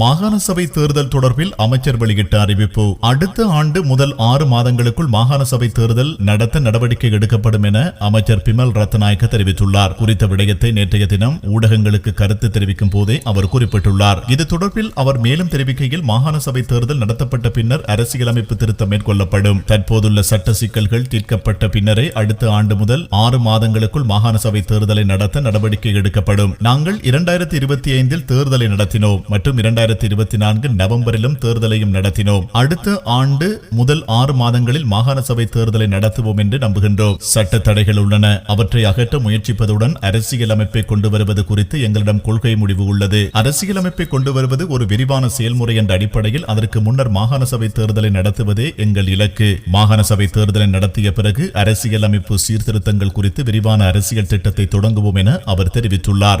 மாகாண சபை தேர்தல் தொடர்பில் அமைச்சர் வெளியிட்ட அறிவிப்பு அடுத்த ஆண்டு முதல் ஆறு மாதங்களுக்குள் மாகாண சபை தேர்தல் நடத்த நடவடிக்கை எடுக்கப்படும் என அமைச்சர் பிமல் ரத்நாயக்க தெரிவித்துள்ளார். குறித்த விடயத்தை நேற்றைய தினம் ஊடகங்களுக்கு கருத்து தெரிவிக்கும் போதே அவர் குறிப்பிட்டுள்ளார். இது தொடர்பில் அவர் மேலும் தெரிவிக்கையில் மாகாண சபை தேர்தல் நடத்தப்பட்ட பின்னர் அரசியலமைப்பு திருத்தம் மேற்கொள்ளப்படும். தற்போதுள்ள சட்ட சிக்கல்கள் தீர்க்கப்பட்ட பின்னரே அடுத்த ஆண்டு முதல் ஆறு மாதங்களுக்குள் மாகாண சபை தேர்தலை நடத்த நடவடிக்கை எடுக்கப்படும். நாங்கள் இரண்டாயிரத்தி இருபத்தி ஐந்தில் தேர்தலை நடத்தினோம் மற்றும் இரண்டாயிரத்தி இருபத்தி நான்கு நவம்பரிலும் தேர்தலையும் நடத்தினோம். அடுத்த ஆண்டு முதல் ஆறு மாதங்களில் மாகாண சபை தேர்தலை நடத்துவோம் என்று நம்புகின்றோம். சட்ட தடைகள் உள்ளன. அவற்றை அகற்ற முயற்சிப்பதுடன் அரசியல் அமைப்பை கொண்டு வருவது குறித்து எங்களிடம் கொள்கை முடிவு உள்ளது. அரசியல் அமைப்பை கொண்டு வருவது ஒரு விரிவான செயல்முறை என்ற அடிப்படையில் அதற்கு முன்னர் மாகாண சபை தேர்தலை நடத்துவதே எங்கள் இலக்கு. மாகாண சபை தேர்தலை நடத்திய பிறகு அரசியல் அமைப்பு சீர்திருத்தங்கள் குறித்து விரிவான அரசியல் திட்டத்தை தொடங்குவோம் என அவர் தெரிவித்துள்ளார்.